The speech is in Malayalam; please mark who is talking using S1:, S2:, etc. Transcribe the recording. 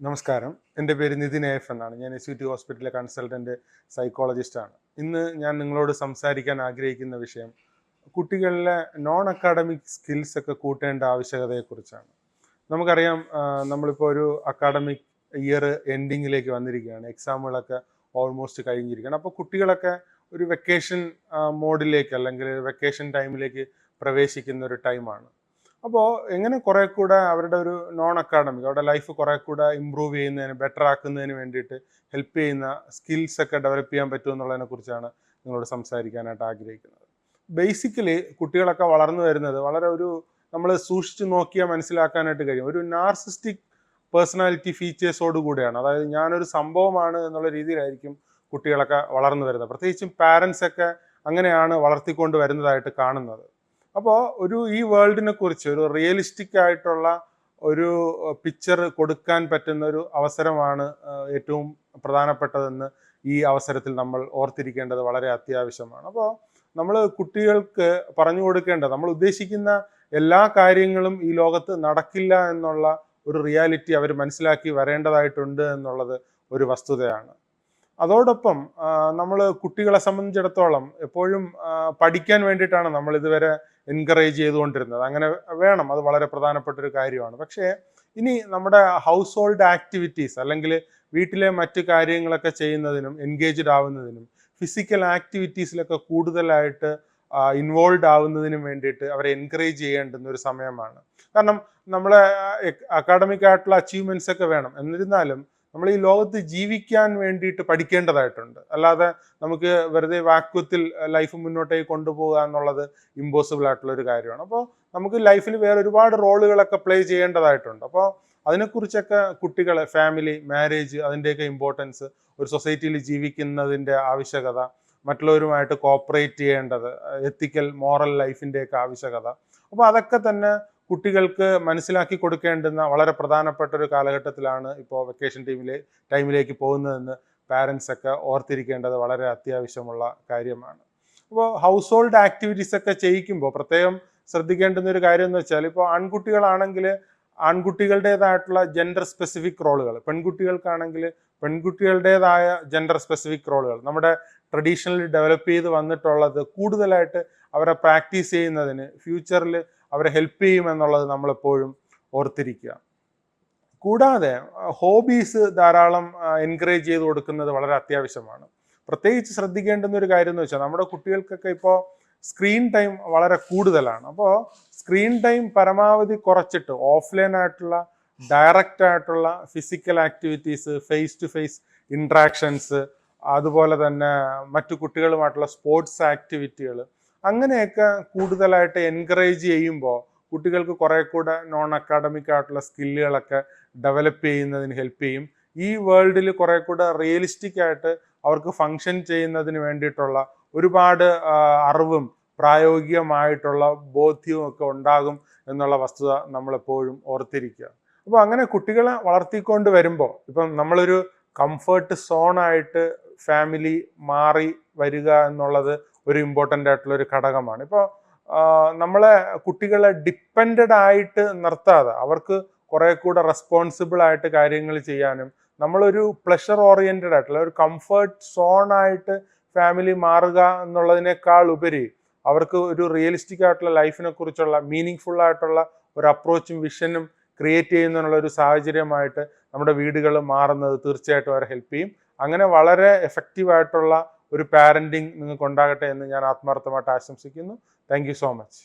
S1: നമസ്കാരം. എന്റെ പേര് നിതിൻ എഫ് എന്നാണ്. ഞാൻ എസ് യു ടി ഹോസ്പിറ്റലിലെ കൺസൾട്ടന്റ് സൈക്കോളജിസ്റ്റാണ്. ഇന്ന് ഞാൻ നിങ്ങളോട് സംസാരിക്കാൻ ആഗ്രഹിക്കുന്ന വിഷയം കുട്ടികളിലെ നോൺ അക്കാഡമിക് സ്കിൽസ് ഒക്കെ കൂട്ടേണ്ട ആവശ്യകതയെക്കുറിച്ചാണ്. നമുക്കറിയാം നമ്മളിപ്പോൾ ഒരു അക്കാഡമിക് ഇയർ എൻഡിങ്ങിലേക്ക് വന്നിരിക്കുകയാണ്. എക്സാമുകളൊക്കെ ഓൾമോസ്റ്റ് കഴിഞ്ഞിരിക്കുകയാണ്. അപ്പോൾ കുട്ടികളൊക്കെ ഒരു വെക്കേഷൻ മോഡിലേക്ക് അല്ലെങ്കിൽ വെക്കേഷൻ ടൈമിലേക്ക് പ്രവേശിക്കുന്ന ഒരു ടൈമാണ് അപ്പോൾ എങ്ങനെ കുറെ കൂടെ അവരുടെ ഒരു നോൺ അക്കാഡമിക് അവരുടെ ലൈഫ് കുറെ കൂടെ ഇമ്പ്രൂവ് ചെയ്യുന്നതിന് ബെറ്റർ ആക്കുന്നതിന് വേണ്ടിയിട്ട് ഹെൽപ്പ് ചെയ്യുന്ന സ്കിൽസ് ഒക്കെ ഡെവലപ്പ് ചെയ്യാൻ പറ്റുമെന്നുള്ളതിനെ കുറിച്ചാണ് നിങ്ങളോട് സംസാരിക്കാനായിട്ട് ആഗ്രഹിക്കുന്നത്. ബേസിക്കലി കുട്ടികളൊക്കെ വളർന്നു വരുന്നത് വളരെ ഒരു നമ്മൾ സൂക്ഷിച്ചു നോക്കിയാൽ മനസ്സിലാക്കാനായിട്ട് കഴിയും. ഒരു നാർസിസ്റ്റിക് പേഴ്സണാലിറ്റി ഫീച്ചേഴ്സോട് കൂടിയാണ്. അതായത് ഞാനൊരു സംഭവമാണ് എന്നുള്ള രീതിയിലായിരിക്കും കുട്ടികളൊക്കെ വളർന്നു വരുന്നത്. പ്രത്യേകിച്ചും പാരൻസ് ഒക്കെ അങ്ങനെയാണ് വളർത്തിക്കൊണ്ട് വരുന്നതായിട്ട് കാണുന്നത്. അപ്പോൾ ഒരു ഈ വേൾഡിനെ കുറിച്ച് ഒരു റിയലിസ്റ്റിക് ആയിട്ടുള്ള ഒരു പിക്ചർ കൊടുക്കാൻ പറ്റുന്ന ഒരു അവസരമാണ് ഏറ്റവും പ്രധാനപ്പെട്ടതെന്ന് ഈ അവസരത്തിൽ നമ്മൾ ഓർത്തിരിക്കേണ്ടത് വളരെ അത്യാവശ്യമാണ്. അപ്പോൾ നമ്മൾ കുട്ടികൾക്ക് പറഞ്ഞു കൊടുക്കേണ്ടത് നമ്മൾ ഉദ്ദേശിക്കുന്ന എല്ലാ കാര്യങ്ങളും ഈ ലോകത്ത് നടക്കില്ല എന്നുള്ള ഒരു റിയാലിറ്റി അവർ മനസ്സിലാക്കി വരേണ്ടതായിട്ടുണ്ട് എന്നുള്ളത് ഒരു വസ്തുതയാണ്. അതോടൊപ്പം നമ്മൾ കുട്ടികളെ സംബന്ധിച്ചിടത്തോളം എപ്പോഴും പഠിക്കാൻ വേണ്ടിയിട്ടാണ് നമ്മൾ ഇതുവരെ എൻകറേജ് ചെയ്തുകൊണ്ടിരുന്നത്. അങ്ങനെ വേണം അത് വളരെ പ്രധാനപ്പെട്ട ഒരു കാര്യമാണ്. പക്ഷേ ഇനി നമ്മുടെ ഹൗസ് ഹോൾഡ് ആക്ടിവിറ്റീസ് അല്ലെങ്കിൽ വീട്ടിലെ മറ്റു കാര്യങ്ങളൊക്കെ ചെയ്യുന്നതിനും എൻഗേജ്ഡ് ആവുന്നതിനും ഫിസിക്കൽ ആക്ടിവിറ്റീസിലൊക്കെ കൂടുതലായിട്ട് ഇൻവോൾവ് ആവുന്നതിനും വേണ്ടിയിട്ട് അവരെ എൻകറേജ് ചെയ്യേണ്ടുന്ന ഒരു സമയമാണ്. കാരണം നമ്മളെ അക്കാഡമിക് ആയിട്ടുള്ള അച്ചീവ്മെന്റ്സ് ഒക്കെ വേണം. എന്നിരുന്നാലും നമ്മൾ ഈ ലോകത്ത് ജീവിക്കാൻ വേണ്ടിയിട്ട് പഠിക്കേണ്ടതായിട്ടുണ്ട്. അല്ലാതെ നമുക്ക് വെറുതെ വാക്വത്തിൽ ലൈഫ് മുന്നോട്ടേക്ക് കൊണ്ടുപോകുക എന്നുള്ളത് ഇമ്പോസിബിൾ ആയിട്ടുള്ള ഒരു കാര്യമാണ്. അപ്പോൾ നമുക്ക് ലൈഫിൽ വേറെ ഒരുപാട് റോളുകളൊക്കെ പ്ലേ ചെയ്യേണ്ടതായിട്ടുണ്ട്. അപ്പോൾ അതിനെക്കുറിച്ചൊക്കെ കുട്ടികളെ ഫാമിലി മാരേജ് അതിന്റെയൊക്കെ ഇമ്പോർട്ടൻസ് ഒരു സൊസൈറ്റിയിൽ ജീവിക്കുന്നതിന്റെ ആവശ്യകത മറ്റുള്ളവരുമായിട്ട് കോപ്പറേറ്റ് ചെയ്യേണ്ടത് എത്തിക്കൽ മോറൽ ലൈഫിന്റെയൊക്കെ ആവശ്യകത. അപ്പോൾ അതൊക്കെ തന്നെ കുട്ടികൾക്ക് മനസ്സിലാക്കി കൊടുക്കേണ്ടുന്ന വളരെ പ്രധാനപ്പെട്ട ഒരു കാലഘട്ടത്തിലാണ് ഇപ്പോൾ വെക്കേഷൻ ടീമിലെ ടൈമിലേക്ക് പോകുന്നതെന്ന് പാരൻസ് ഒക്കെ ഓർത്തിരിക്കേണ്ടത് വളരെ അത്യാവശ്യമുള്ള കാര്യമാണ്. അപ്പോൾ ഹൗസ് ഹോൾഡ് ആക്ടിവിറ്റീസ് ഒക്കെ ചെയ്യിക്കുമ്പോൾ പ്രത്യേകം ശ്രദ്ധിക്കേണ്ടുന്ന ഒരു കാര്യം എന്ന് വെച്ചാൽ ഇപ്പോൾ ആൺകുട്ടികളാണെങ്കിൽ ആൺകുട്ടികളുടേതായിട്ടുള്ള ജെൻഡർ സ്പെസിഫിക് റോളുകൾ പെൺകുട്ടികൾക്കാണെങ്കിൽ പെൺകുട്ടികളുടേതായ ജെൻഡർ സ്പെസിഫിക് റോളുകൾ നമ്മുടെ ട്രഡീഷണലി ഡെവലപ്പ് ചെയ്ത് വന്നിട്ടുള്ളത് കൂടുതലായിട്ട് അവരെ പ്രാക്ടീസ് ചെയ്യുന്നതിന് ഫ്യൂച്ചറിൽ അവരെ ഹെൽപ്പ് ചെയ്യും എന്നുള്ളത് നമ്മളെപ്പോഴും ഓർത്തിരിക്കുക. കൂടാതെ ഹോബീസ് ധാരാളം എൻകറേജ് ചെയ്ത് കൊടുക്കുന്നത് വളരെ അത്യാവശ്യമാണ്. പ്രത്യേകിച്ച് ശ്രദ്ധിക്കേണ്ടുന്ന ഒരു കാര്യം എന്ന് വെച്ചാൽ നമ്മുടെ കുട്ടികൾക്കൊക്കെ ഇപ്പോൾ സ്ക്രീൻ ടൈം വളരെ കൂടുതലാണ്. അപ്പോൾ സ്ക്രീൻ ടൈം പരമാവധി കുറച്ചിട്ട് ഓഫ്ലൈൻ ആയിട്ടുള്ള ഡയറക്റ്റ് ആയിട്ടുള്ള physical activities face to face interactions അതുപോലെ തന്നെ മറ്റു കുട്ടികളുമായിട്ടുള്ള സ്പോർട്സ് ആക്ടിവിറ്റികൾ അങ്ങനെയൊക്കെ കൂടുതലായിട്ട് എൻകറേജ് ചെയ്യുമ്പോൾ കുട്ടികൾക്ക് കുറെ കൂടെ നോൺ അക്കാഡമിക് ആയിട്ടുള്ള സ്കില്ലുകളൊക്കെ ഡെവലപ്പ് ചെയ്യുന്നതിന് ഹെൽപ്പ് ചെയ്യും. ഈ വേൾഡിൽ കുറെ കൂടെ റിയലിസ്റ്റിക് ആയിട്ട് അവർക്ക് ഫങ്ഷൻ ചെയ്യുന്നതിന് വേണ്ടിയിട്ടുള്ള ഒരുപാട് അറിവും പ്രായോഗികമായിട്ടുള്ള ബോധ്യവും ഒക്കെ ഉണ്ടാകും എന്നുള്ള വസ്തുത നമ്മളെപ്പോഴും ഓർത്തിരിക്കുക. അപ്പോൾ അങ്ങനെ കുട്ടികളെ വളർത്തിക്കൊണ്ട് വരുമ്പോൾ ഇപ്പം നമ്മളൊരു കംഫർട്ട് സോണായിട്ട് ഫാമിലി മാറി വരിക എന്നുള്ളത് ഒരു ഇമ്പോർട്ടന്റ് ആയിട്ടുള്ള ഒരു ഘടകമാണ്. ഇപ്പോൾ നമ്മളെ കുട്ടികളെ ഡിപ്പെൻഡഡ് ആയിട്ട് നിർത്താതെ അവർക്ക് കുറെ കൂടെ റെസ്പോൺസിബിൾ ആയിട്ട് കാര്യങ്ങൾ ചെയ്യാനും നമ്മളൊരു പ്ലഷർ ഓറിയന്റഡ് ആയിട്ടുള്ള ഒരു കംഫർട്ട് സോൺ ആയിട്ട് ഫാമിലി മാറുക എന്നുള്ളതിനേക്കാൾ ഉപരി അവർക്ക് ഒരു റിയലിസ്റ്റിക് ആയിട്ടുള്ള ലൈഫിനെ കുറിച്ചുള്ള മീനിങ് ആയിട്ടുള്ള ഒരു അപ്രോച്ചും വിഷനും ക്രിയേറ്റ് ചെയ്യുന്നതിനുള്ള ഒരു സാഹചര്യമായിട്ട് നമ്മുടെ വീടുകൾ മാറുന്നത് തീർച്ചയായിട്ടും അവരെ ഹെൽപ്പ് ചെയ്യും. അങ്ങനെ വളരെ എഫക്റ്റീവ് ആയിട്ടുള്ള ഒരു പാരന്റിങ് നിങ്ങൾക്ക് ഉണ്ടാകട്ടെ എന്ന് ഞാൻ ആത്മാർത്ഥമായിട്ട് ആശംസിക്കുന്നു. Thank so much